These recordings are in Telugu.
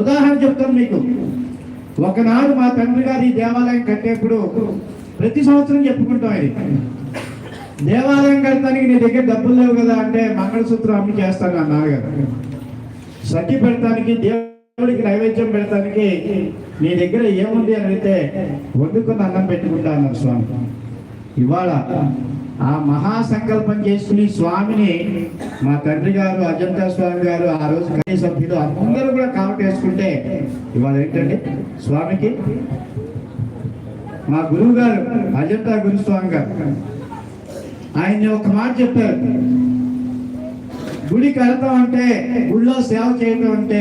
ఉదాహరణ చెప్తాను మీకు. ఒకనాడు మా తండ్రి గారు ఈ దేవాలయం కట్టేప్పుడు ప్రతి సంవత్సరం చెప్పుకుంటాం ఇది దేవాలయం కట్టడానికి నీ దగ్గర డబ్బులు లేవు కదా అంటే మంగళసూత్రం అమ్మి చేస్తాను నా నాన్నగారు. సఖి పెడతానికి దేవుడికి నైవేద్యం పెడతానికి నీ దగ్గర ఏముంది అని అడిగితే వండుకున్న అన్నం పెట్టుకుంటా అన్నారు స్వామి. ఇవాళ ఆ మహాసంకల్పం చేసుకుని స్వామిని మా తండ్రి గారు అజంతా స్వామి గారు ఆ రోజు కనీ సభ్యులు అందరూ కూడా కామెంట్ వేసుకుంటే ఇవాళ ఏంటండి? స్వామికి మా గురువు గారు అజంతా గురుస్వామి గారు ఆయన్ని ఒక మాట చెప్పారు. గుడి కడతాం అంటే గుడిలో సేవ చేయటం అంటే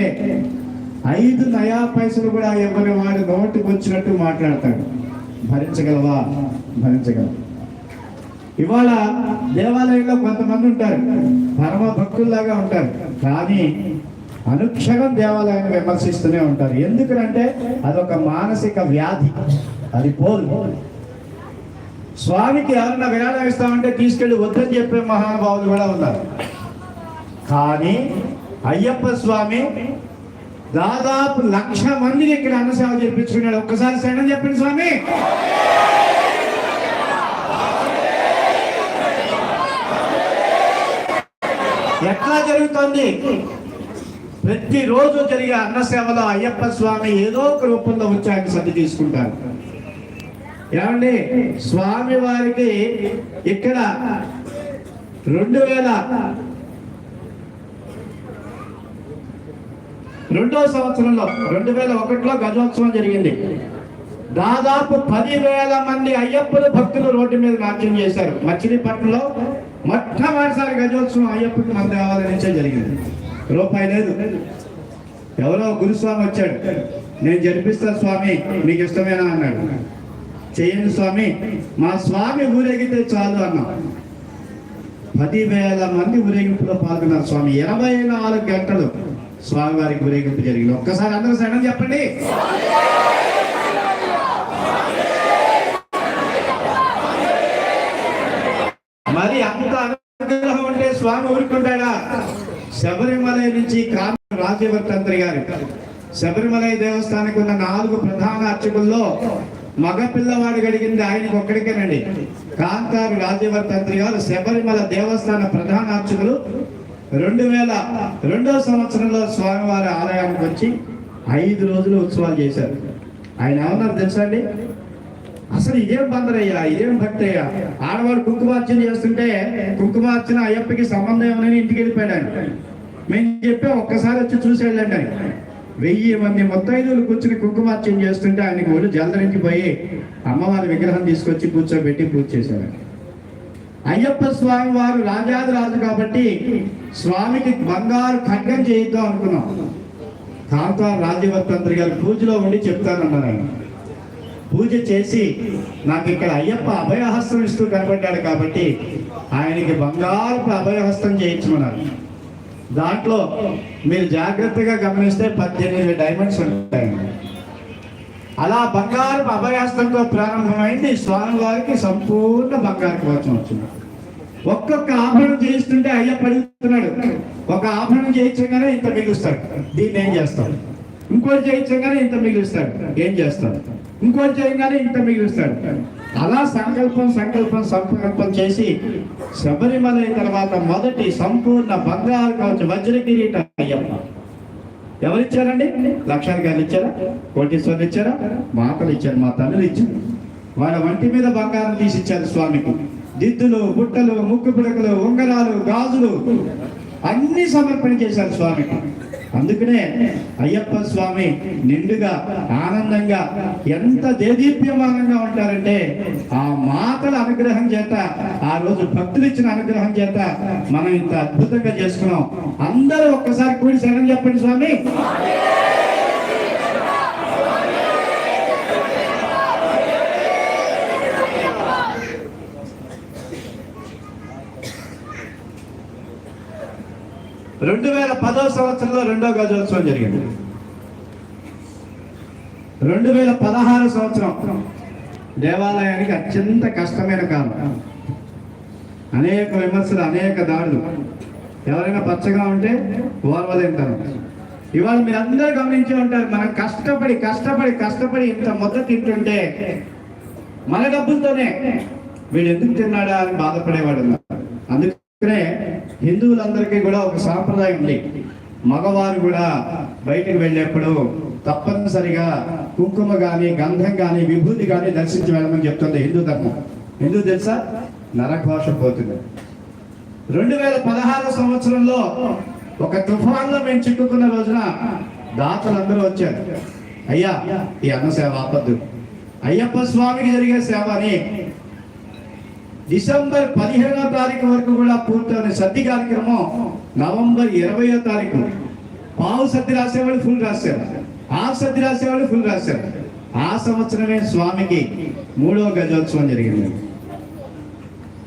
ఐదు నయా పైసలు కూడా ఎవరి వాడు నోటికి వచ్చినట్టు మాట్లాడతాడు. భరించగలవా? భరించగలవా. ఇవాళ దేవాలయంలో కొంతమంది ఉంటారు. పరమ భక్తుల్లాగా ఉంటారు. కానీ అనుక్షణం దేవాలయాన్ని విమర్శిస్తూనే ఉంటారు. ఎందుకంటే అదొక మానసిక వ్యాధి. అది పోదు. స్వామికి ఎవరన్నా విరాళం ఇస్తామంటే తీసుకెళ్ళి వద్దని చెప్పే మహానుభావులు కూడా ఉన్నారు. కానీ అయ్యప్ప స్వామి దాదాపు లక్ష మందిని ఇక్కడ అన్నసేవ చేపించుకున్నాడు. ఒక్కసారి శరణం చెప్పండి స్వామి. ఎట్లా జరుగుతుంది? ప్రతిరోజు జరిగే అన్నసేవలో అయ్యప్ప స్వామి ఏదో ఒక రూపంలో వచ్చి ఆయన సర్ది తీసుకుంటారు. ఏమండి? స్వామి వారికి ఇక్కడ రెండు వేల రెండో సంవత్సరంలో రెండు వేల ఒకటిలో గజోత్సవం జరిగింది. దాదాపు పదివేల మంది అయ్యప్పల భక్తులు రోడ్డు మీద నాట్యం చేశారు. మచిలీపట్నంలో మొట్టమొదటిసారి గజోత్సవం అయ్యప్పకి మన దేవాలయం నుంచే జరిగింది. రూపాయి లేదు. ఎవరో గురుస్వామి వచ్చాడు. నేను జరిపిస్తా స్వామి మీకు ఇష్టమేనా అన్నాడు. చేయండి స్వామి మా స్వామి ఊరేగితే చాలు అన్నాం. పదివేల మంది ఊరేగింపులో పాల్గొన్నారు స్వామి. ఇరవై నాలుగు గంటలు స్వామి వారికి ఊరేగింపు జరిగింది. ఒక్కసారి అందరూ సడన్ చెప్పండి మరి అంత అనుగ్రహం ఉంటే స్వామి ఊరుకుంటాడా? శబరిమల నుంచి కాంత రాజవర్తంత్రి గారు. శబరిమలై దేవస్థానానికి ఉన్న నాలుగు ప్రధాన అర్చకుల్లో మగ పిల్లవాడు గడిగింది ఆయనకు ఒక్కడికేనండి. కాంతారు రాజవర్తంత్రి గారు శబరిమల దేవస్థాన ప్రధాన అర్చకులు. రెండు వేల రెండో సంవత్సరంలో స్వామివారి ఆలయానికి వచ్చి ఐదు రోజులు ఉత్సవాలు చేశారు. ఆయన ఏమన్నారు తెలుసా అండి? అసలు ఇదేం బందరయ్యా? ఇదేం భక్తి అయ్యా ఆడవాడు కుంకుమార్చన చేస్తుంటే కుంకుమార్చన అయ్యప్పకి సంబంధం ఏమని ఇంటికి వెళ్ళిపోయాడు ఆయన. మేము చెప్పే ఒక్కసారి వచ్చి చూసి వెళ్ళండి వెయ్యి మంది మొత్తైదులు కూర్చుని కుంకుమార్చన చేస్తుంటే ఆయనకి ఒళ్ళు జలదరించిపోయి అమ్మవారి విగ్రహం తీసుకొచ్చి కూర్చోబెట్టి పూజ చేశాడు అయ్యప్ప స్వామి వారు రాజాదిరాజు కాబట్టి స్వామికి బంగారు ఖడ్గం చేయిద్దాం అనుకున్నాం. కాంతా రాజ్యవర్తంత్రి గారు పూజలో ఉండి చెప్తానన్నారు ఆయన. పూజ చేసి నాకు ఇక్కడ అయ్యప్ప అభయహస్తం ఇస్తూ కనబడ్డాడు కాబట్టి ఆయనకి బంగారపు అభయహస్తం చేయించమన్నారు. దాంట్లో మీరు జాగ్రత్తగా గమనిస్తే పద్దెనిమిది డైమండ్స్ ఉంటాయి. అలా బంగారపు అభయహస్తంతో ప్రారంభమైంది. స్వామివారికి సంపూర్ణ బంగారు కవచం వచ్చింది. ఒక్కొక్క ఆభరణం చేయిస్తుంటే అయ్యప్ప అడుగుతున్నాడు. ఒక ఆభరణం చేయించగానే ఇంత మిగులుస్తాడు. దీన్ని ఏం చేస్తాడు ఇంకోటి చేయించగానే ఇంత మిగులుస్తాడు. ఏం చేస్తాడు ఇంకోటి చేయగానే ఇంత మిగిలిస్తాడు. అలా సంకల్పం సంకల్పం సంకల్పం చేసి శబరిమల తర్వాత మొదటి సంపూర్ణ బంగారు కావచ్చు వజ్ర కిరీటం. అయ్యప్ప. ఎవరిచ్చారండి? లక్షల గారు ఇచ్చారా? కోటీశ్వరులు ఇచ్చారా? మాతలు ఇచ్చారు మా తల్లులు ఇచ్చారు. వాళ్ళ వంటి మీద బంగారం తీసి ఇచ్చారు స్వామికి. దిద్దులు బుట్టలు ముక్కు పిడకలు ఉంగరాలు గాజులు అన్ని సమర్పణ చేశారు స్వామికి. అందుకనే అయ్యప్ప స్వామి నిండుగా ఆనందంగా ఎంత దేదీప్యమానంగా ఉంటారంటే ఆ మాతల అనుగ్రహం చేత ఆ రోజు భక్తులు ఇచ్చిన అనుగ్రహం చేత మనం ఇంత అద్భుతంగా చేసుకున్నాం. అందరూ ఒక్కసారి కూడి శరణం చెప్పండి స్వామి. రెండు వేల పదో సంవత్సరంలో రెండో గజోత్సవం జరిగింది. రెండు వేల పదహారు సంవత్సరం దేవాలయానికి అత్యంత కష్టమైన కాలం. అనేక విమర్శలు అనేక దాడులు. ఎవరైనా పచ్చగా ఉంటే ఓర్వలేంటారు ఇవాళ మీరు అందరూ గమనించి ఉంటారు మనం కష్టపడి కష్టపడి కష్టపడి ఇంత మొత్తం తింటుంటే మన డబ్బులతోనే వీడు ఎందుకు తిన్నాడా అని బాధపడేవాడు అందుకనే హిందువులందరికీ కూడా ఒక సాంప్రదాయం ఉంది. మగవారు కూడా బయటకు వెళ్ళేప్పుడు తప్పనిసరిగా కుంకుమ కానీ గంధం కానీ విభూతి కానీ దర్శించి వెళ్ళమని చెప్తుంది హిందూ ధర్మం. ఎందుకు తెలుసా? నరఘోష పోతుంది. రెండు వేల పదహారు సంవత్సరంలో ఒక తుఫాన్లో మేము చిక్కుకున్న రోజున దాతలందరూ వచ్చారు. అయ్యా ఈ అన్న సేవ ఆపద్దు. అయ్యప్ప స్వామికి జరిగే సేవ అని డిసెంబర్ పదిహేనో తారీఖు వరకు కూడా పూర్తయిన సద్ది కార్యక్రమం నవంబర్ ఇరవయో తారీఖు. పావు సద్ది రాసేవాళ్ళు ఫుల్ రాశారు ఆ సద్ది రాసేవాళ్ళు ఫుల్ రాశారు ఆ సంవత్సరమే స్వామికి మూడో గజోత్సవం జరిగింది.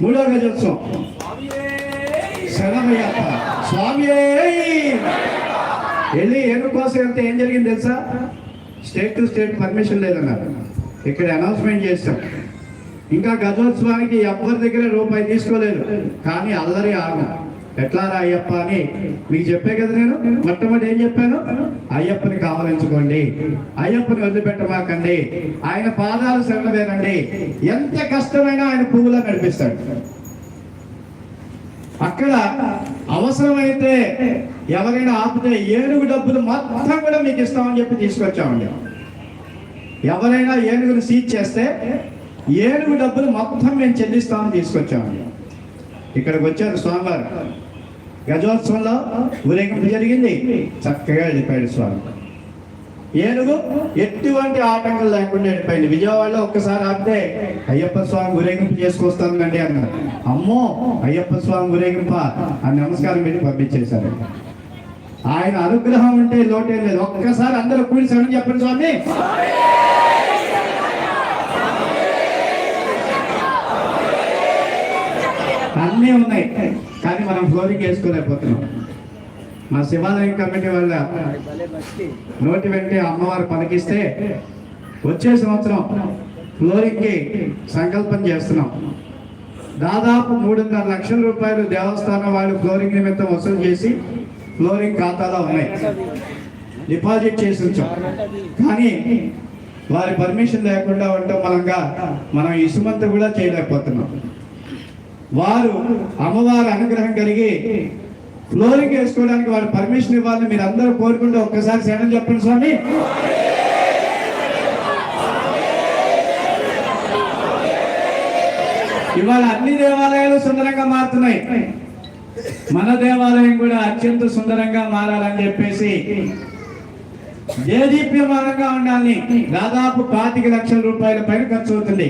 మూడో గజోత్సవం. శరణమయ్యప్ప. స్వామి వెళ్ళి ఏను కోసం వెళ్తే ఏం జరిగింది తెలుసా? స్టేట్ టు స్టేట్ పర్మిషన్ లేదన్నారు. ఇక్కడ అనౌన్స్మెంట్ చేస్తాం. ఇంకా గజోత్సవానికి ఎవ్వరి దగ్గర రూపాయి తీసుకోలేదు. కానీ అల్లరి ఆగ. ఎట్లా రా అయ్యప్ప అని మీకు చెప్పే కదా నేను? మొట్టమొదటి ఏం చెప్పాను? అయ్యప్పని కావలించుకోండి. అయ్యప్పని వదిలిపెట్టమాకండి. ఆయన పాదాలు శరణవేనండి ఎంత కష్టమైనా ఆయన పువ్వులా నడిపిస్తాడు. అక్కడ అవసరమైతే ఎవరైనా ఆపితే ఏనుగు డబ్బులు మొత్తం కూడా మీకు ఇస్తామని చెప్పి తీసుకొచ్చామండి. ఎవరైనా ఏనుగును సీజ్ చేస్తే ఏనుగు డబ్బులు మొత్తం మేము చెల్లిస్తామని తీసుకొచ్చాము. ఇక్కడికి వచ్చారు స్వామివారు. గజోత్సవంలో ఊరేగింపు జరిగింది. చక్కగా వెళ్ళిపోయాడు స్వామి. ఏనుగు ఎటువంటి ఆటంకం లేకుండా వెళ్ళిపోయింది. విజయవాడలో ఒక్కసారి ఆపితే అయ్యప్ప స్వామి ఊరేగింపు చేసుకొస్తానండి అన్నారు. అమ్మో అయ్యప్ప స్వామి ఊరేగింప? అని నమస్కారం పెట్టి పంపించేశారు. ఆయన అనుగ్రహం ఉంటే లోటే లేదు. ఒక్కసారి అందరూ కూడి చెప్పండి స్వామి. అన్నీ ఉన్నాయి. కానీ మనం ఫ్లోరింగ్ వేసుకోలేకపోతున్నాం. మా శివాలయం కమిటీ వల్ల నోటి వెంటే అమ్మవారు పలికిస్తే వచ్చే సంవత్సరం ఫ్లోరింగ్కి సంకల్పం చేస్తున్నాం. దాదాపు మూడున్నర లక్షల రూపాయలు దేవస్థానం వాళ్ళు ఫ్లోరింగ్ నిమిత్తం వసూలు చేసి ఫ్లోరింగ్ ఖాతాలో ఉన్నాయి. డిపాజిట్ చేసి ఉంచాం. కానీ వారి పర్మిషన్ లేకుండా ఉండటం మూలంగా మనం ఇసుమంత కూడా చేయలేకపోతున్నాం. వారు అమ్మవారి అనుగ్రహం కలిగి ఫ్లోరింగ్ వేసుకోవడానికి వారు పర్మిషన్ ఇవ్వాలని మీరు అందరూ కోరుకుంటూ ఒక్కసారి శరణం చెప్పండి స్వామి. ఇవాళ అన్ని దేవాలయాలు సుందరంగా మారుతున్నాయి. మన దేవాలయం కూడా అత్యంత సుందరంగా మారాలని చెప్పేసి దేదీప్యమానంగా ఉండాలని దాదాపు పాతిక లక్షల రూపాయల పైన ఖర్చు అవుతుంది.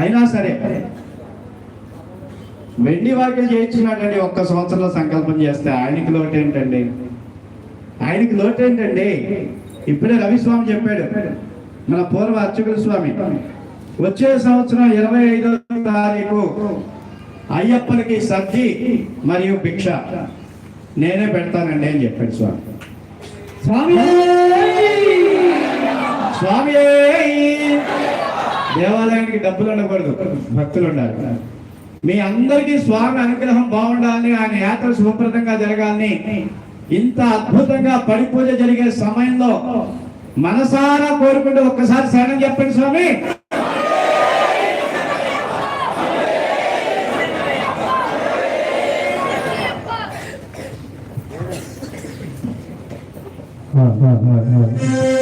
అయినా సరే వెండి వాక్యలు చేయించినాడండి ఒక్క సంవత్సరంలో సంకల్పం చేస్తే ఆయనకి లోటు ఏంటండి? ఆయనకి లోటు ఏంటండి? ఇప్పుడే రవిస్వామి చెప్పాడు మన పూర్వ అర్చకుల స్వామి వచ్చే సంవత్సరం ఇరవై ఐదో తారీఖు అయ్యప్పనికి సద్ది మరియు భిక్ష. నేనే పెడతానండి అని చెప్పాడు స్వామి. స్వామి స్వామి దేవాలయానికి డబ్బులు ఉండకూడదు భక్తులు ఉండాలి. మీ అందరికీ స్వామి అనుగ్రహం బాగుండాలని ఆయన యాత్ర శుభప్రదంగా జరగాలని ఇంత అద్భుతంగా పడి పూజ జరిగే సమయంలో మనసారా కోరుకుంటే ఒక్కసారి శరణం చెప్పండి స్వామి. ఏది